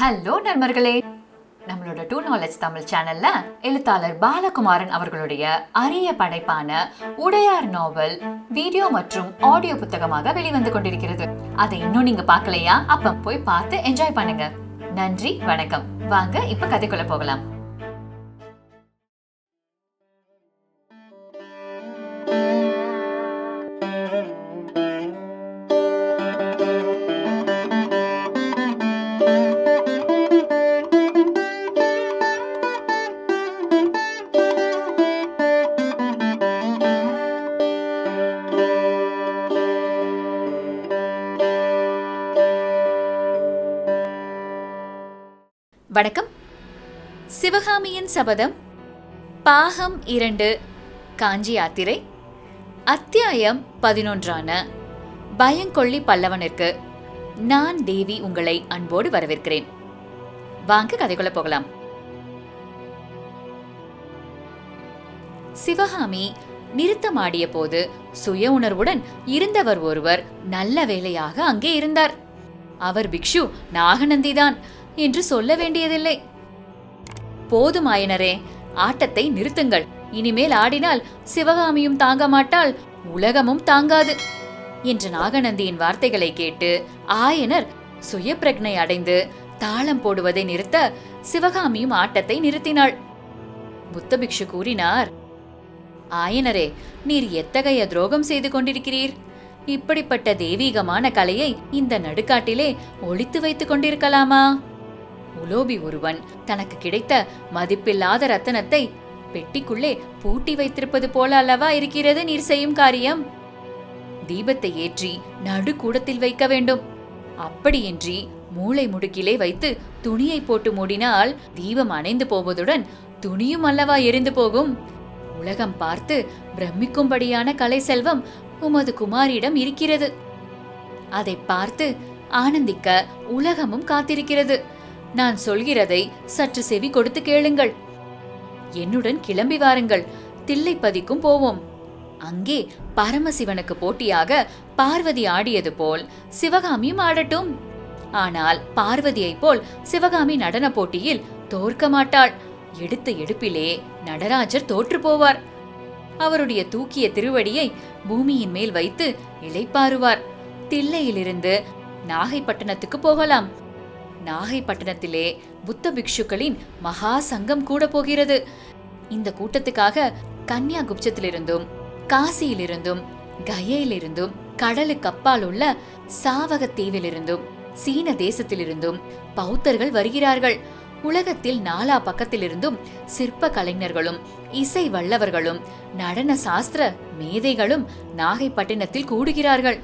Hello நண்பர்களே. நம்மளோட two knowledge Tamil சேனல்ல எழுத்தாளர் பாலகுமாரன் அவர்களுடைய அரிய படைப்பான உடையார் நாவல் வீடியோ மற்றும் ஆடியோ புத்தகமாக வெளிவந்து கொண்டிருக்கிறது. அதை இன்னும் நீங்க பார்க்கலையா? அப்ப போய் பார்த்து என்ஜாய் பண்ணுங்க. நன்றி வணக்கம். வாங்க இப்ப கதைக்குள்ள போகலாம். வணக்கம். சிவகாமியின் சபதம் பாகம் இரண்டு காஞ்சி யாத்திரை அத்தியாயம் பதினொன்றான பயங்கொள்ளி பல்லவனிற்கு நான் தேவி உங்களை அன்போடு வரவேற்கிறேன். வாங்க கதைக்குள்ள போகலாம். சிவகாமி நிறுத்தமாடிய போது சுய உணர்வுடன் இருந்தவர் ஒருவர் நல்ல வேலையாக அங்கே இருந்தார். அவர் பிக்ஷு நாகநந்திதான். என்று சொல்ல வேண்டியதில்லை. போதும் ஆயனரே. ஆட்டத்தை நிறுத்துங்கள். இனிமேல் ஆடினால் சிவகாமியும் தாங்க மாட்டாள் உலகமும் தாங்காது. என்ற நாகநந்தியின் வார்த்தைகளை கேட்டு ஆயனர் சுயப்பிரக்னை அடைந்து தாளம் போடுவதை நிறுத்த சிவகாமியும் ஆட்டத்தை நிறுத்தினாள். புத்தபிக்ஷு கூறினார் ஆயனரே நீர் எத்தகைய துரோகம் செய்து கொண்டிருக்கிறீர்? இப்படிப்பட்ட தெய்வீகமான கலையை இந்த நடுக்காட்டிலே ஒளித்து வைத்துக் கொண்டிருக்கலாமா? உலோபி ஒருவன் தனக்கு கிடைத்த மதிப்பில்லாத ரத்தனத்தை பெட்டிக்குள்ளே பூட்டி வைத்திருப்பது போல அல்லவா இருக்கிறது நீர் செய்யும் காரியம்? தீபத்தை ஏற்றி நடுக்கூடத்தில் வைக்க வேண்டும். அப்படியின்றி மூளை முடுக்கிலே வைத்து துணியை போட்டு மூடினால் தீபம் அணைந்து போவதுடன் துணியும் அல்லவா எரிந்து போகும்? உலகம் பார்த்து பிரமிக்கும்படியான கலை செல்வம் உமது குமாரிடம் இருக்கிறது. அதை பார்த்து ஆனந்திக்க உலகமும் காத்திருக்கிறது. நான் சொல்கிறதை சற்று செவி கொடுத்து கேளுங்கள். என்னுடன் கிளம்பி வாருங்கள். தில்லைப்பதிக்கும் போவோம். அங்கே பரமசிவனுக்கு போட்டியாக பார்வதி ஆடியது போல் சிவகாமியும் ஆடட்டும். ஆனால் பார்வதியைப் போல் சிவகாமி நடன போட்டியில் தோற்க மாட்டாள். எடுத்த எடுப்பிலே நடராஜர் தோற்று போவார். அவருடைய தூக்கிய திருவடியை பூமியின் மேல் வைத்து இளைப்பாறுவார். தில்லையிலிருந்து நாகைப்பட்டினத்துக்கு போகலாம். நாகைப்பட்டினத்திலே புத்த பிக்ஷுக்களின் மகா சங்கம் கூட போகிறது. இந்த கூட்டத்துக்காக கன்னியாகுப்சத்திலிருந்தும் காசியிலிருந்தும் கயையிலிருந்தும் கடலுக்கு அப்பால் உள்ள சாவகத்தீவிலிருந்தும் சீன தேசத்திலிருந்தும் பௌத்தர்கள் வருகிறார்கள். உலகத்தில் நாலா பக்கத்திலிருந்தும் சிற்ப கலைஞர்களும் இசை வல்லவர்களும் நடன சாஸ்திர மேதைகளும் நாகைப்பட்டினத்தில் கூடுகிறார்கள்.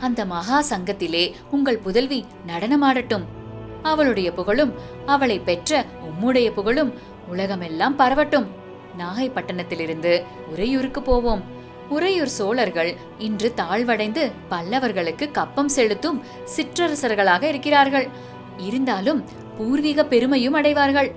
அந்த மகா சங்கத்திலே உங்கள் புதல்வி நடனமாடட்டும். அவளுடைய புகழும் அவளை பெற்ற உம்முடைய புகழும் உலகமெல்லாம் பரவட்டும். நாகைப்பட்டினத்திலிருந்து உறையூருக்கு போவோம். உறையூர் சோழர்கள் இன்று தாழ்வடைந்து பல்லவர்களுக்கு கப்பம் செலுத்தும் சிற்றரசர்களாக இருக்கிறார்கள். இருந்தாலும் பூர்வீக பெருமையும் அடைவார்கள்.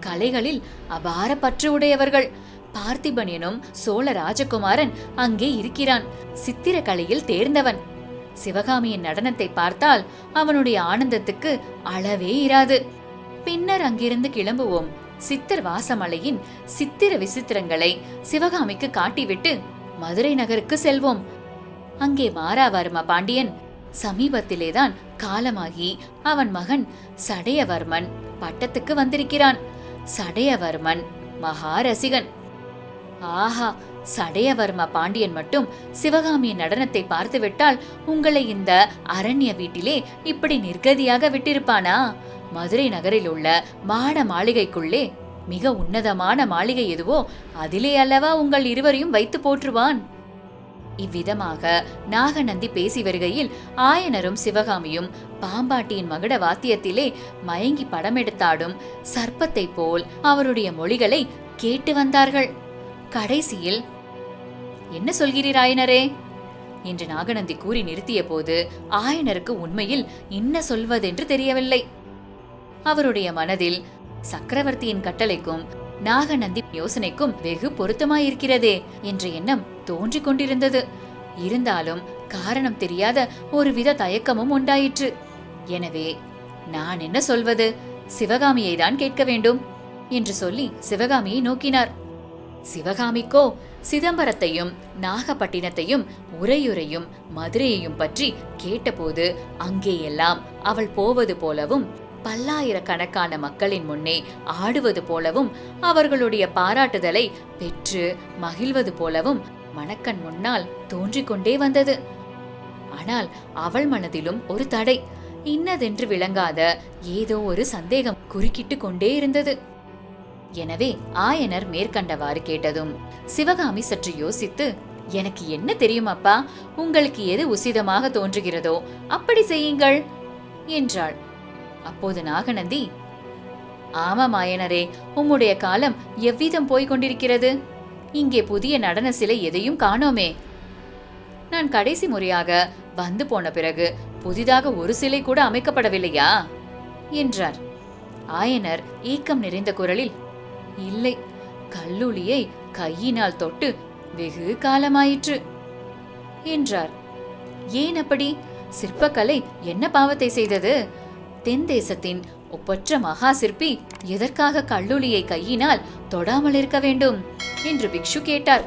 கலைகளில் அபார பற்று உடையவர்கள். பார்த்திபன் எனும் சோழ ராஜகுமாரன் அங்கே இருக்கிறான். சித்திர கலையில் தேர்ந்தவன். சிவகாமியின் நடனத்தை பார்த்தால் அவனுடைய ஆனந்தத்துக்கு அளவே இராது. பின்னர் அங்கிருந்து கிளம்புவோம். சித்தர் வாசமலையின் சித்திர விசித்திரங்களை சிவகாமிக்கு காட்டிவிட்டு மதுரை நகருக்கு செல்வோம். அங்கே மாராவர்ம பாண்டியன் சமீபத்திலேதான் காலமாகி அவன் மகன் சடையவர்மன் பட்டத்துக்கு வந்திருக்கிறான். சடையவர்மன் மகாரசிகன். ஆஹா சடையவர்ம பாண்டியன் மட்டும் சிவகாமியின் நடனத்தை பார்த்துவிட்டால் உங்களை இந்த அரண்ய வீட்டிலே இப்படி நிர்கதியாக விட்டிருப்பானா? மதுரை நகரில் உள்ள மாட மாளிகைக்குள்ளே மிக உன்னதமான மாளிகை எதுவோ அதிலே அல்லவா உங்கள் இருவரையும் வைத்து போற்றுவான்? இவ்விதமாக நாகநந்தி பேசி வருகையில் ஆயனரும் சிவகாமியும் பாம்பாட்டியின் மகுட வாத்தியத்திலே மயங்கி படமெடுத்தாடும் சர்ப்பத்தைப் போல் அவருடைய மொழிகளை கேட்டு வந்தார்கள். கடைசியில் என்ன சொல்கிறீர் ஆயனரே? என்று நாகநந்தி கூறி நிறுத்திய போது ஆயனருக்கு உண்மையில் என்ன சொல்வதென்று தெரியவில்லை. அவருடைய மனதில் சக்கரவர்த்தியின் கட்டளைக்கும் நாகநந்தி யோசனைக்கும் வெகு பொருத்தமாயிருக்கிறதே என்ற எண்ணம் தோன்றிக் கொண்டிருந்தது. இருந்தாலும் காரணம் தெரியாத ஒருவித தயக்கமும் உண்டாயிற்று. எனவே நான் என்ன சொல்வது? சிவகாமியை தான் கேட்க வேண்டும் என்று சொல்லி சிவகாமியை நோக்கினார். சிவகாமிக்கோ சிதம்பரத்தையும் நாகப்பட்டினத்தையும் உரையுறையும் மதுரையையும் பற்றி கேட்டபோது அங்கேயெல்லாம் அவள் போவது போலவும் பல்லாயிரக்கணக்கான மக்களின் முன்னே ஆடுவது போலவும் அவர்களுடைய பாராட்டுதலை பெற்று மகிழ்வது போலவும் மணக்கண் முன்னால் தோன்றிக் கொண்டே வந்தது. ஆனால் அவள் மனதிலும் ஒரு தடை. இன்னதென்று விளங்காத ஏதோ ஒரு சந்தேகம் குறுக்கிட்டு கொண்டே இருந்தது. எனவே ஆயனர் மேற்கண்டவாறு கேட்டதும் சிவகாமி சற்று யோசித்து எனக்கு என்ன தெரியும் அப்பா உங்களுக்கு எது உசிதமாக தோன்றுகிறதோ அப்படி செய்யுங்கள் என்றாள். அப்போது நாகநந்தி ஆமாம் ஆயனரே உம்முடைய காலம் எவ்விதம் போய்க் கொண்டிருக்கிறது? இங்கே புதிய நடன சிலை எதையும் காணோமே. நான் கடைசி முறையாக வந்து போன பிறகு புதிதாக ஒரு சிலை கூட அமைக்கப்படவில்லையா? என்றார். ஆயனர் ஏக்கம் நிறைந்த குரலில் இல்லை. கல்லுளியை கையினால் தொட்டு வெகு காலமாயிற்று. என்றார். ஏன் அப்படி? சிற்பக்கலை என்ன பாவத்தை செய்தது? தென் தேசத்தின் ஒப்பற்ற மகா சிற்பி எதற்காக கல்லுளியை கையினால் தொடாமல் இருக்க வேண்டும்? என்று பிக்ஷு கேட்டார்.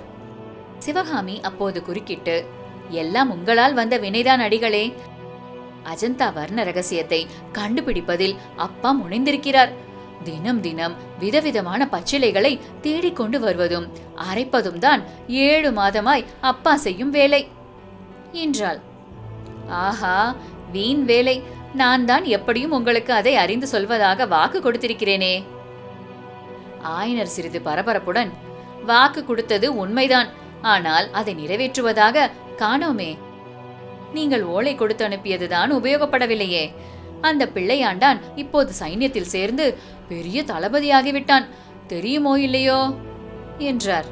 சிவகாமி அப்போது குறுக்கிட்டு எல்லாம் உங்களால் வந்த வினைதான் அடிகளே. அஜந்தா வர்ண ரகசியத்தை கண்டுபிடிப்பதில் அப்பா முனைந்திருக்கிறார். தினம் தினம் விதவிதமான பச்சிலைகளை தேடிக்கொண்டு வருவதும் அரைப்பதும் தான் ஏழு மாதமாய் அப்பா செய்யும் வேலை. என்றாள். ஆஹா வீண் வேலை. நான் தான் எப்படியும் உங்களுக்கு அதை அறிந்து சொல்வதாக வாக்கு கொடுத்திருக்கிறேனே. ஆயனர் சிறிது பரபரப்புடன் வாக்கு கொடுத்தது உண்மைதான். ஆனால் அதை நிறைவேற்றுவதாக காணோமே. நீங்கள் ஓலை கொடுத்து அனுப்பியதுதான் உபயோகப்படவில்லையே. அந்த பிள்ளையாண்டான் இப்போது சைன்யத்தில் சேர்ந்து பெரிய தளபதியாகிவிட்டான். தெரியுமோ இல்லையோ? என்றார்.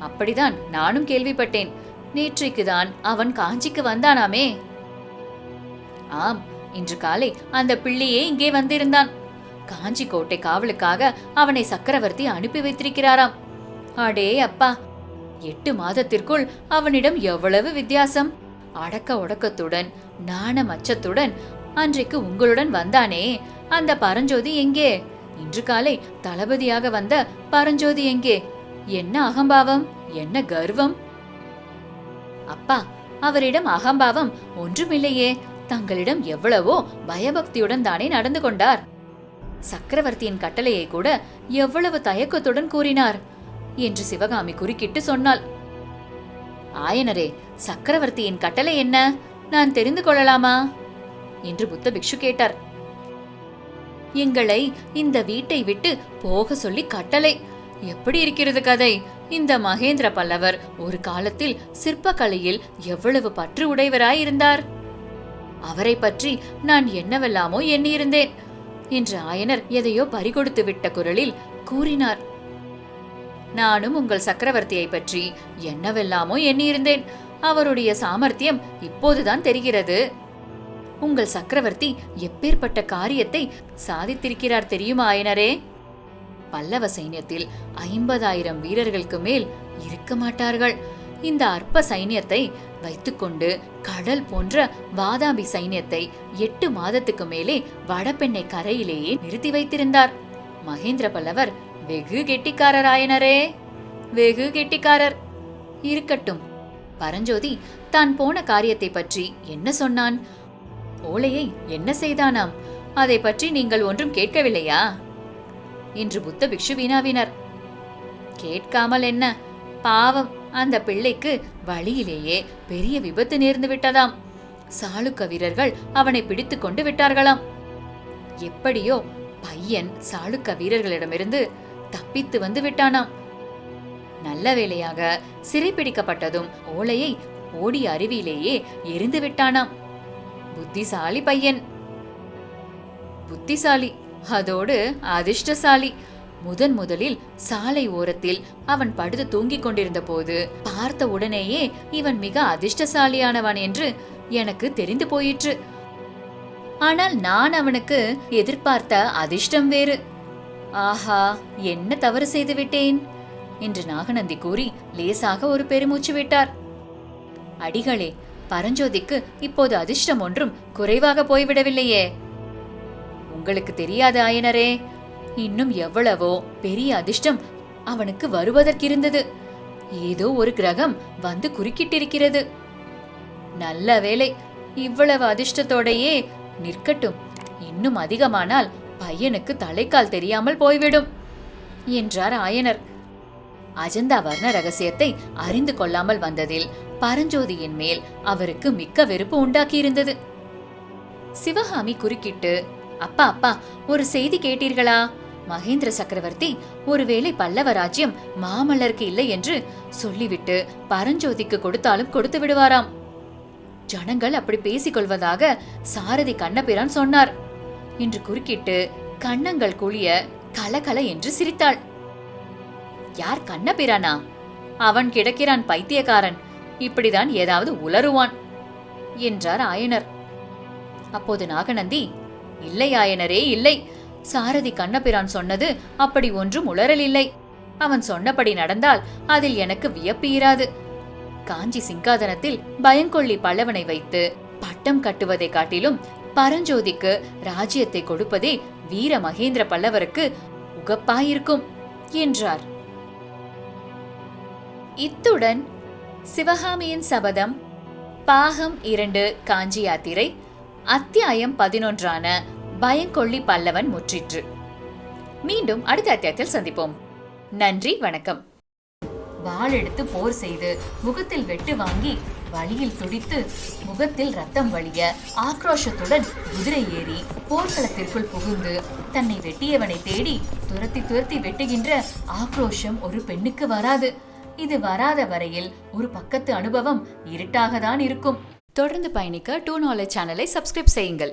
அப்படிதான் நானும் கேள்விப்பட்டேன். நேற்றைக்குதான் அவன் காஞ்சிக்கு வந்தானாமே. ஆம் இன்று காலை அந்த பிள்ளையே இங்கே வந்திருந்தான். காஞ்சி கோட்டை காவலுக்காக அவனை சக்கரவர்த்தி அனுப்பி வைத்திருக்கிறாராம். அடே அப்பா எட்டு மாதத்திற்குள் அவனிடம் எவ்வளவு வித்தியாசம்? அடக்க ஒடக்கத்துடன் நாணம் அச்சத்துடன் அன்றைக்கு உங்களுடன் வந்தானே? அந்த பரஞ்சோதி எங்கே? இன்று காலை தளபதியாக வந்த பரஞ்சோதி எங்கே? என்ன அகம்பாவம்? என்ன கர்வம்? அப்பா அவரிடம் அகம்பாவம் ஒன்றுமில்லையே. தங்களிடம் எவ்வளவோ பயபக்தியுடன் தானே நடந்து கொண்டார். சக்கரவர்த்தியின் கட்டளையை கூட எவ்வளவு தயக்கத்துடன் கூறினார் என்று சிவகாமி குறுக்கிட்டு சொன்னாள். ஆயனரே சக்கரவர்த்தியின் கட்டளை என்ன? நான் தெரிந்து கொள்ளலாமா? என்று புத்த பிக்ஷு கேட்டார். எங்களை இந்த வீட்டை விட்டு போக சொல்லி கட்டளை. எப்படி இருக்கிறது கதை? இந்த மகேந்திர பல்லவர் ஒரு காலத்தில் சிற்பக்கலையில் எவ்வளவு பற்று உடையவராயிருந்தார்? அவரை பற்றி நான் என்னவெல்லாமோ எண்ணியிருந்தேன் என்று ஆயனர் எதையோ பறிகொடுத்து விட்ட குரலில் கூறினார். நானும் உங்கள் சக்கரவர்த்தியை பற்றி என்னவெல்லாமோ எண்ணியிருந்தேன். அவருடைய சாமர்த்தியம் இப்போதுதான் தெரிகிறது. உங்கள் சக்கரவர்த்தி எப்பேற்பட்ட காரியத்தை சாதித்திருக்கிறார் தெரியுமா ஆயனரே? பல்லவ சைன்யத்தில் ஐம்பதாயிரம் வீரர்களுக்கு மேல் இருக்க மாட்டார்கள். இந்த அற்ப சைன்யத்தை வைத்துக்கொண்டு கடல் போன்ற வாதாபி சைன்யத்தை எட்டு மாதத்துக்கு மேலே வடபெண்ணை கரையிலேயே நிறுத்தி வைத்திருந்தார். மகேந்திர பல்லவர் வெகு கெட்டிக்காரர் ஆயனரே. வெகு கெட்டிக்காரர். இருக்கட்டும். பரஞ்சோதி தான் போன காரியத்தை பற்றி என்ன சொன்னான்? ஓலையை என்ன செய்தானாம்? அதை பற்றி நீங்கள் ஒன்றும் கேட்கவில்லையா? என்று புத்த பிக்ஷு வீணாவினர். கேட்காமல் என்ன? பாவம் அந்த பிள்ளைக்கு வழியிலேயே பெரிய விபத்து நேர்ந்து விட்டதாம். சாளுக்க வீரர்கள் அவனை பிடித்துக் கொண்டு விட்டார்களாம். எப்படியோ பையன் சாளுக்க வீரர்களிடமிருந்து தப்பித்து வந்து விட்டானாம். நல்ல வேளையாக சிறைப்பிடிக்கப்பட்டதும் ஓலையை ஓடி அருவியிலேயே எரிந்து விட்டானாம். புத்திசாலி பையன். புத்திசாலி அதோடு அதிர்ஷ்டசாலி. முதன் முதலில் சாலை ஓரத்தில் அவன் படுத்து தூங்கிக் கொண்டிருந்த போது பார்த்த உடனேயே இவன் மிக அதிர்ஷ்டசாலியானவன் என்று எனக்கு தெரிந்து போயிற்று. ஆனால் நான் அவனுக்கு எதிர்பார்த்த அதிர்ஷ்டம் வேறு. ஆஹா என்ன தவறு செய்து விட்டேன்? என்று நாகநந்தி கூறி லேசாக ஒரு பெருமூச்சு விட்டார். அடிகளே பரஞ்சோதிக்கு இப்போது அதிர்ஷ்டம் ஒன்றும் குறைவாக போய்விடவில்லையே. உங்களுக்கு தெரியாது ஆயனரே இன்னும் எவ்வளவோ பெரிய அதிர்ஷ்டம் அவனுக்கு வருவதற்கிருந்தது. ஏதோ ஒரு கிரகம் வந்து குறுக்கிட்டிருக்கிறது. நல்ல வேலை இவ்வளவு அதிர்ஷ்டத்தோடையே நிற்கட்டும். இன்னும் அதிகமானால் பையனுக்கு தலைக்கால் தெரியாமல் போய்விடும் என்றார் ஆயனர். அஜந்தா வர்ண ரகசியத்தை அறிந்து கொள்ளாமல் வந்ததில் பரஞ்சோதியின் மேல் அவருக்கு மிக்க வெறுப்பு உண்டாக்கியிருந்தது. சிவகாமி குறுக்கிட்டு அப்பா அப்பா ஒரு செய்தி கேட்டீர்களா? மகேந்திர சக்கரவர்த்தி ஒருவேளை பல்லவ ராஜ்யம் மாமல்லருக்கு இல்லை என்று சொல்லிவிட்டு பரஞ்சோதிக்கு கொடுத்தாலும் கொடுத்து விடுவாராம். ஜனங்கள் அப்படி பேசிக் கொள்வதாக சாரதி கண்ணபிரான் சொன்னார். என்று குறுக்கிட்டு கண்ணங்கள் குழிய கலகல என்று சிரித்தாள். யார் கண்ணபிரானா? அவன் கிடக்கிறான் பைத்தியக்காரன். இப்படிதான் ஏதாவது உளறுவான் என்றார் ஆயனர். அப்போது நாகநந்தி இல்லை ஆயனரே இல்லை. சாரதி கண்ணபிரான் சொன்னது அப்படி ஒன்றும் உளறலில்லை. அவன் சொன்னபடி நடந்தால் அதில் எனக்கு வியப்பு இராது. காஞ்சி சிங்காதனத்தில் பயங்கொள்ளி பல்லவனை வைத்து பட்டம் கட்டுவதை காட்டிலும் பரஞ்சோதிக்கு ராஜ்யத்தை கொடுப்பதே வீர மகேந்திர பல்லவருக்கு உகப்பாயிருக்கும் என்றார். இத்துடன் சிவகாமியின் சபதம் பாகம் இரண்டு காஞ்சி யாத்திரை அத்தியாயம் பதினொன்றான பயங்கொள்ளி பல்லவன் முற்றிற்று. மீண்டும் அடுத்த அத்தியாயத்தில் சந்திப்போம். நன்றி வணக்கம். வாள் எடுத்து போர் செய்து முகத்தில் வெட்டு வாங்கி வழியில் துடித்து முகத்தில் ரத்தம் வழிய ஆக்ரோஷத்துடன் குதிரை ஏறி போர்க்களத்திற்குள் புகுந்து தன்னை வெட்டியவனை தேடி துரத்தி துரத்தி வெட்டுகின்ற ஆக்ரோஷம் ஒரு பெண்ணுக்கு வராது. இது வராத வரையில் ஒரு பக்கத்து அனுபவம் இருட்டாக தான் இருக்கும். தொடர்ந்து பயணிக்க டூ நாலேஜ் சேனலை சப்ஸ்கிரைப் செய்யுங்கள்.